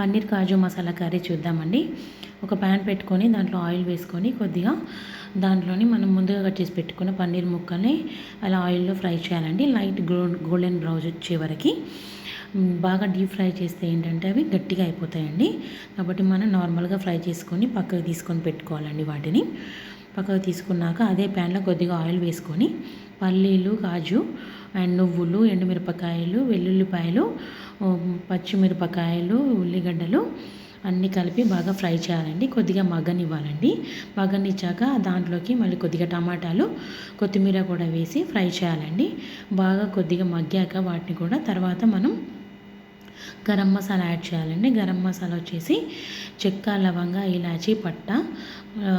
పన్నీర్ కాజు masala curry చూద్దామండి. ఒక pan పెట్టుకొని దాంట్లో ఆయిల్ వేసుకొని కొద్దిగా దాంట్లోని మనం ముందుగా కట్ చేసి పెట్టుకున్న పన్నీర్ ముక్కల్ని అలా ఆయిల్లో ఫ్రై చేయాలండి. లైట్ గోల్డెన్ బ్రౌజ్ వచ్చే వరకు. బాగా డీప్ ఫ్రై చేస్తే ఏంటంటే అవి గట్టిగా అయిపోతాయండి. కాబట్టి మనం నార్మల్గా ఫ్రై చేసుకొని పక్కకు తీసుకొని పెట్టుకోవాలండి వాటిని. పక్కకు తీసుకున్నాక అదే ప్యాన్లో కొద్దిగా ఆయిల్ వేసుకొని పల్లీలు కాజు అండ్ నువ్వులు ఎండుమిరపకాయలు వెల్లుల్లిపాయలు పచ్చిమిరపకాయలు ఉల్లిగడ్డలు అన్నీ కలిపి బాగా ఫ్రై చేయాలండి. కొద్దిగా మగ్గనివ్వాలండి. మగ్గనిచ్చాక దాంట్లోకి మళ్ళీ కొద్దిగా టమాటాలు కొత్తిమీర కూడా వేసి ఫ్రై చేయాలండి. బాగా కొద్దిగా మగ్గాక వాటిని కూడా తర్వాత మనం గరం మసాలా యాడ్ చేయాలండి. గరం మసాలా వచ్చేసి చెక్క లవంగ ఇలాచీ పట్ట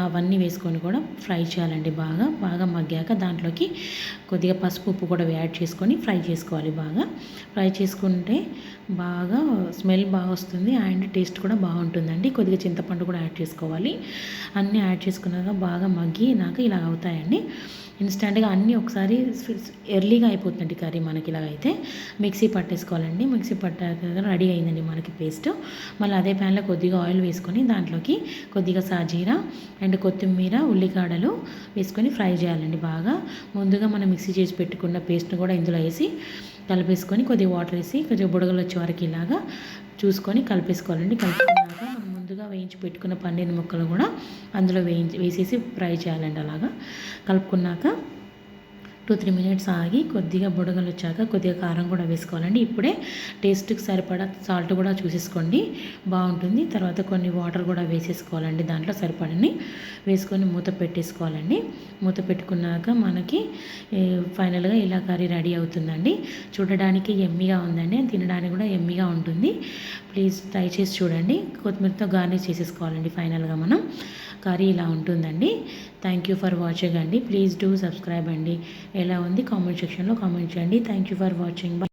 అవన్నీ వేసుకొని కూడా ఫ్రై చేయాలండి బాగా. బాగా మగ్గాక దాంట్లోకి కొద్దిగా పసుపు ఉప్పు కూడా యాడ్ చేసుకొని ఫ్రై చేసుకోవాలి బాగా. ఫ్రై చేసుకుంటే బాగా స్మెల్ బాగా వస్తుంది అండ్ టేస్ట్ కూడా బాగుంటుందండి. కొద్దిగా చింతపండు కూడా యాడ్ చేసుకోవాలి. అన్నీ యాడ్ చేసుకున్నాక బాగా మగ్గి నాకు ఇలా అవుతాయండి. ఇన్స్టెంట్గా అన్నీ ఒకసారి ఎర్లీగా అయిపోతుందండి కర్రీ మనకి ఇలాగైతే. మిక్సీ పట్టేసుకోవాలండి. మిక్సీ పట్టాక రెడీ అయిందండి మనకి పేస్ట్. మళ్ళీ అదే ప్యాన్లో కొద్దిగా ఆయిల్ వేసుకొని దాంట్లోకి కొద్దిగా సాజీరా అండ్ కొత్తిమీర ఉల్లికాడలు వేసుకొని ఫ్రై చేయాలండి బాగా. ముందుగా మనం మిక్సీ చేసి పెట్టుకున్న పేస్ట్ని కూడా ఇందులో వేసి కలిపేసుకొని కొద్దిగా వాటర్ వేసి కొంచెం బుడగలు వచ్చే వరకు ఇలాగా చూసుకొని కలిపేసుకోవాలండి. కలుపుకున్నాక మనం ముందుగా వేయించి పెట్టుకున్న పన్నీర్ ముక్కలు కూడా అందులో వేయించి వేసేసి ఫ్రై చేయాలండి అలాగా. కలుపుకున్నాక టూ త్రీ మినిట్స్ ఆగి కొద్దిగా బుడగలు వచ్చాక కొద్దిగా కారం కూడా వేసుకోవాలండి. ఇప్పుడే టేస్ట్కి సరిపడా సాల్ట్ కూడా చూసేసుకోండి. బాగుంటుంది. తర్వాత కొన్ని వాటర్ కూడా వేసేసుకోవాలండి దాంట్లో సరిపడని. వేసుకొని మూత పెట్టేసుకోవాలండి. మూత పెట్టుకున్నాక మనకి ఫైనల్గా ఇలా కర్రీ రెడీ అవుతుందండి. చూడడానికి ఎమ్మిగా ఉందండి. తినడానికి కూడా ఎమ్మిగా ఉంటుంది. ప్లీజ్ ట్రై చేసి చూడండి. కొత్తిమీరతో గార్నిష్ చేసేసుకోవాలండి ఫైనల్గా మనం. కర్రీ ఇలా ఉంటుందండి. థ్యాంక్ యూ ఫర్ వాచింగ్ అండి. ప్లీజ్ డూ సబ్స్క్రైబ్ అండి. ఎలా ఉంది? కామెంట్ సెక్షన్లో కామెంట్ చేయండి. Thank you for watching